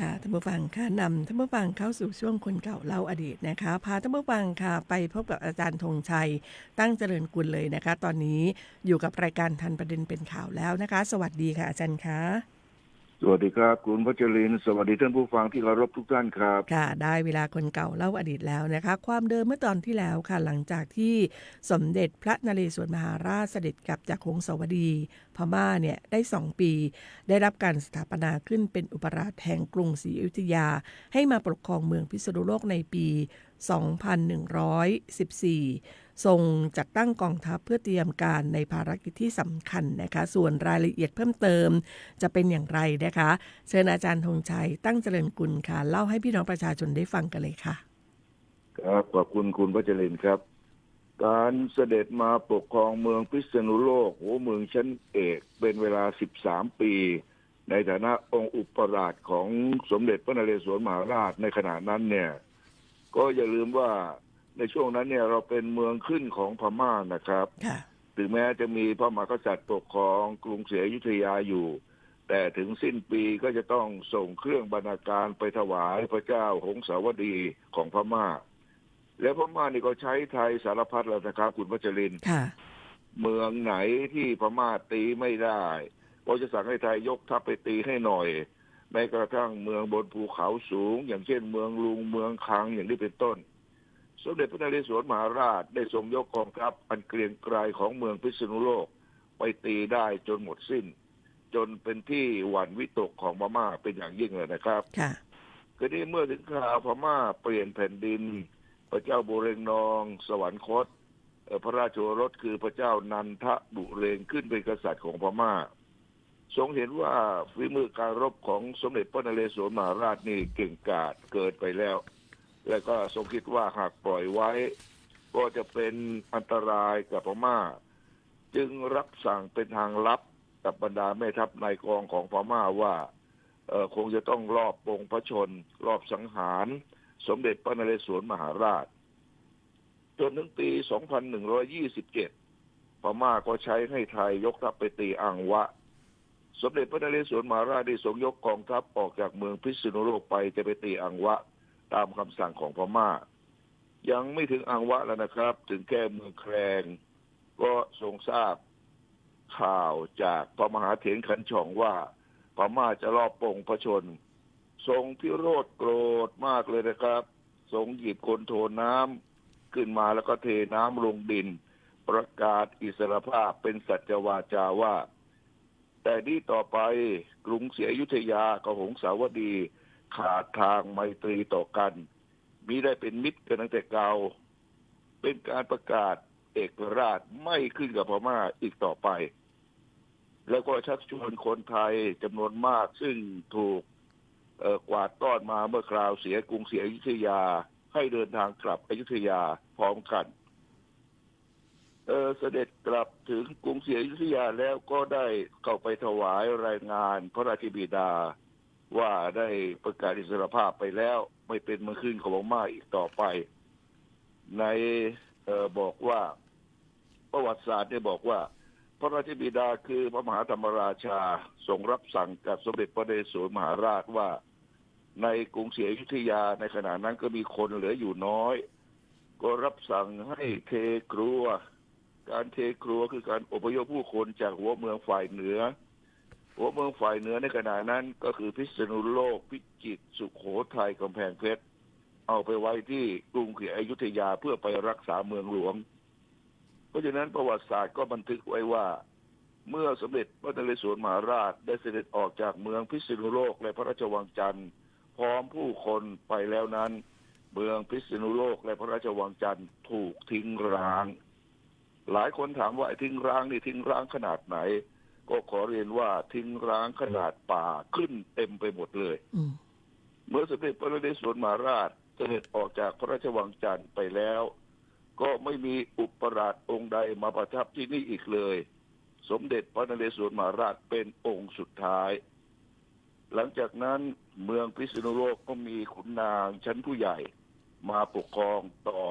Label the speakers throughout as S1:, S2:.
S1: ค่ะท่านผู้ฟังค่ะนำท่านผู้ฟังเข้าสู่ช่วงคนเก่าเล่าอดีตนะคะ พาท่านผู้ฟังค่ะ ไปพบกับอาจารย์ธงชัย ตั้งเจริญกุลเลยนะคะ ตอนนี้อยู่กับรายการทันประเด็นเป็นข่าวแล้วนะคะ สวัสดีค่ะอาจารย์คะ
S2: สวัสดีครับ คุณพัชรินทร์สวัสดีท่านผู้ฟังที่เคารพทุกท่านครับ
S1: ค่ะ ได้เวลาคนเก่าเล่าอดีตแล้วนะคะ ความเดิมเมื่อตอนที่แล้วค่ะ หลังจากที่สมเด็จพระนเรศวรมหาราชเสด็จกลับจากหงสาวดีพม่าเนี่ยได้สองปี ได้รับการสถาปนาขึ้นเป็นอุปราชแห่งกรุงศรีอยุธยา ให้มาปกครองเมืองพิษณุโลกในปี 2114 ทรงจัดตั้งกองทัพเพื่อเตรียมการในภารกิจที่สำคัญนะคะ ส่วนรายละเอียดเพิ่มเติมจะเป็นอย่างไรนะคะ เชิญอาจารย์ธงชัยตั้งเจริญกุลค่ะ เล่าให้พี่น้องประชาชนได้ฟังกันเลยค่ะ
S2: ครับขอบคุณคุณพัชรินทร์ครับ การเสด็จมาปกครองเมืองพิษณุโลกหัวเมืองชั้นเอกเป็นเวลา 13 ปี ในฐานะองค์อุปราชของสมเด็จพระนเรศวรมหาราชในขณะนั้นเนี่ย ก็อย่าลืมว่าในช่วงนั้นเนี่ยเราเป็นเมืองขึ้นของพม่านะครับ
S1: ค่ะ
S2: ถึงแม้จะมีพระมหากษัตริย์ปกครองกรุงศรีอยุธยาอยู่ แต่ถึงสิ้นปีก็จะต้องส่งเครื่องบรรณาการไปถวายพระเจ้าหงสาวดีของพม่า แล้วพม่านี่ก็ใช้ไทยสารพัดแล้วนะครับคุณวัชรินทร์
S1: ค่ะ
S2: เมืองไหนที่พม่าตีไม่ได้ ก็จะสั่งให้ไทยยกทัพไปตีให้หน่อยแม้กระทั่งเมืองบนภูเขาสูง อย่างเช่นเมืองลุงเมืองคังอย่างนี้เป็นต้น สมเด็จพระนเรศวรมหาราชได้ทรงยกกองทัพอันเกรียงไกรของเมืองพิษณุโลก ไปตีได้จนหมดสิ้น จนเป็นที่หวั่นวิตกของพม่าเป็นอย่างยิ่งเลยนะครับ
S1: ค่ะ
S2: ก็นี้เมื่อถึงคราวพม่าเปลี่ยนแผ่นดินพ ระเจ้าบุเรงนอง สวรรคตพระราชโอรสคือพระเจ้านันทบุเรงขึ้นเป็นกษัตริย์ของพม่า ทรงเห็นว่าฝีมือการรบของสมเด็จพระนเรศวรมหาราชนี่เก่งกาจเกินไปแล้ว และก็ทรงคิดว่าหากปล่อยไว้ ก็จะเป็นอันตรายกับพม่า จึงรับสั่งเป็นทางลับกับบรรดาแม่ทัพนายกองของพม่าว่าคงจะต้องรอบปงพระชน รอบสังหาร สมเด็จพระนเรศวรมหาราช จนถึงปี 2127 พม่าก็ใช้ให้ไทยยกทัพไปตีอังวะ สมเด็จพระนเรศวรมหาราชได้ทรงยกกองทัพออกจากเมืองพิษณุโลกไปจะไปตีอังวะ ตามคำสั่งของพม่า ยังไม่ถึงอังวะแล้วนะครับ ถึงแค่เมืองแครงก็ทรงทราบข่าวจากพระมหาเถรขันช่องว่าพม่าจะรอบปงพระชน ทรงพิโรธโกรธมากเลยนะครับทรงหยิบคนโทน้ำขึ้นมาแล้วก็เทน้ำลงดิน ประกาศอิสรภาพเป็นสัจวาจาว่า แต่นี้ต่อไปกรุงศรีอยุธยากับหงสาวดีขาดทางไมตรีต่อกันมีได้เป็นมิตรกันตั้งแต่เก่าเป็นการประกาศเอกราชไม่ขึ้นกับพม่าอีกต่อไป แล้วก็ชักชวนคนไทยจำนวนมากซึ่งถูก กวาดต้อนมาเมื่อคราวเสียกรุงศรีอยุธยา ให้เดินทางกลับอยุธยาพร้อมกันเเสด็จกลับถึงกรุงศรีอยุธยาแล้วก็ได้เข้าไปถวายรายงานพระราชบิดาว่าได้ประกาศอิสรภาพไปแล้วไม่เป็นเมืองขึ้นของพม่าอีกต่อไป ในออบอกว่า ประวัติศาสตร์ได้บอกว่า ระราชบิดาคือพระมหาธรรมราชาทรงรับสั่งกับสมเด็จพระเรศวรมหาราชว่า ในกรุงศรีอยุธยาในขณะนั้นก็มีคนเหลืออยู่น้อย ก็รับสั่งให้เทครัว การเทครัวคือการอพยพผู้คนจากหัวเมืองฝ่ายเหนือ หัวเมืองฝ่ายเหนือในขณะนั้นก็คือพิษณุโลกพิจิตรสุขโขทัยกำแพงเพชรเอาไปไว้ที่กรุงศรีอยุธยาเพื่อไปรักษาเมืองหลวง เพราะฉะนั้นประวัติศาสตร์ก็บันทึกไว้ว่า เมื่อสมเด็จพระนเรศวรมหาราชได้เสด็จออกจากเมืองพิษณุโลกและพระราชวังจันทร์พร้อมผู้คนไปแล้วนั้น เมืองพิษณุโลกและพระราชวังจันทร์ถูกทิ้งร้าง หลายคนถามว่าไอ้ทิ้งร้างนี่ทิ้งร้างขนาดไหน ก็ขอเรียนว่าทิ้งร้างขนาดป่าขึ้นเต็มไปหมดเลย
S1: อืม
S2: เมื่อสมเด็จพระนเรศวรมหาราชเสด็จออกจากพระราชวังจันทร์ไปแล้ว ก็ไม่มีอุปราชองค์ใดมาประทับที่นี่อีกเลย สมเด็จพระนเรศวรมหาราชเป็นองค์สุดท้าย หลังจากนั้นเมืองพิษณุโลกก็มีขุนนางชั้นผู้ใหญ่มาปกครองต่อ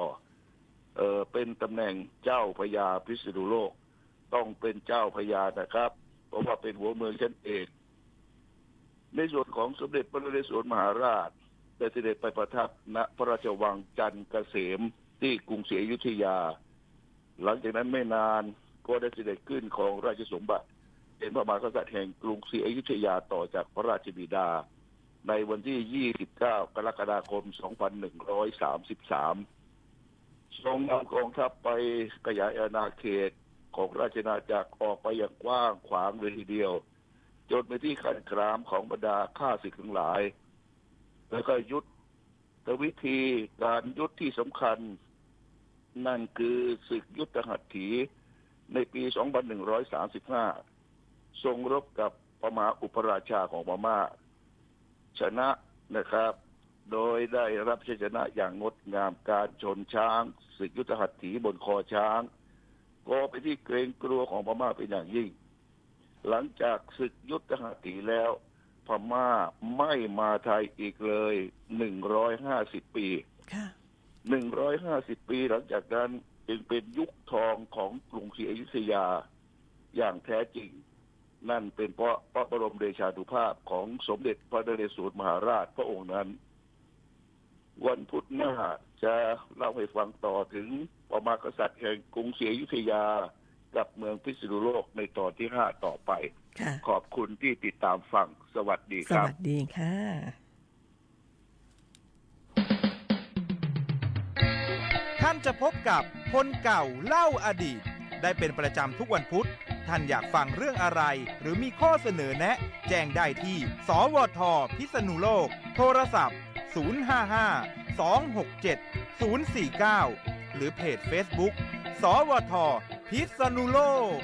S2: เออเป็นตำแหน่งเจ้าพญาพิษณุโลก ต้องเป็นเจ้าพญานะครับ เพราะว่าเป็นหัวเมืองชั้นเอกในส่วนของสมเด็จพระนเรศวรมหาราชได้เสด็จไปประทับณพระราชวังจันทร์เกษม ที่กรุงศรีอยุธยา หลังจากนั้นไม่นานก็ได้เสด็จขึ้นของราชสมบัติ เป็นพระมหากษัตริย์แห่งกรุงศรีอยุธยาต่อจากพระราชบิดา ในวันที่ 29 กรกฎาคม 2133 ทรงนำกองทัพไปขยายอาณาเขตของราชอาจักรออกไปอย่างกว้างขวางเลยทีเดียว จนไปที่ขั้นกรามของบรรดาข้าศึกทั้งหลาย แล้วก็ยุ ทธวิธีการยุทธที่สำคัญ นั่นคือศึกยุทธหัตถีในปี 2135 ทรงรบกับพม่าอุปราชาของพม่าชนะนะครับ โดยได้รับชัยชนะอย่างงดงามการชนช้างศึกยุทธหัตถีบนคอช้าง ก็ไปนที่เกรงกลัวของพม่าเป็นอย่างยิ่ง หลังจากศึกยุทธหัตถีแล้ว พม่าไม่มาไทยอีกเลยหนึ่งร้อยห้าสิบปี
S1: ค่ะ
S2: หนึ่งร้อยห้าสิบปีหลังจากนั้นจึงเป็นยุคทองของกรุงศรีอยุธยาอย่างแท้จริง นั่นเป็นเพราะพระบรมเดชานุภาพของสมเด็จพระนเรศวรมหาราชพระองค์นั้น วันพุธหน้าจะเล่าให้ฟังต่อถึงประมากษัตริย์แห่งกรุงศรีอยุธยา กับเมืองพิษณุโลกในตอนที่ห้าต่อไป
S1: ค่ะ
S2: ขอบคุณที่ติดตามฟัง สวัสดี
S1: ส
S2: ครับ
S1: วัสดีค่ะ
S3: ท่านจะพบกับคนเก่าเล่าอดีต ได้เป็นประจำทุกวันพุธ ท่านอยากฟังเรื่องอะไร หรือมีข้อเสนอแนะ แจ้งได้ที่ สวทพิษณุโลก โทรศัพท์ 055 267 049 หรือเพจ Facebook สวท พิษณุโลก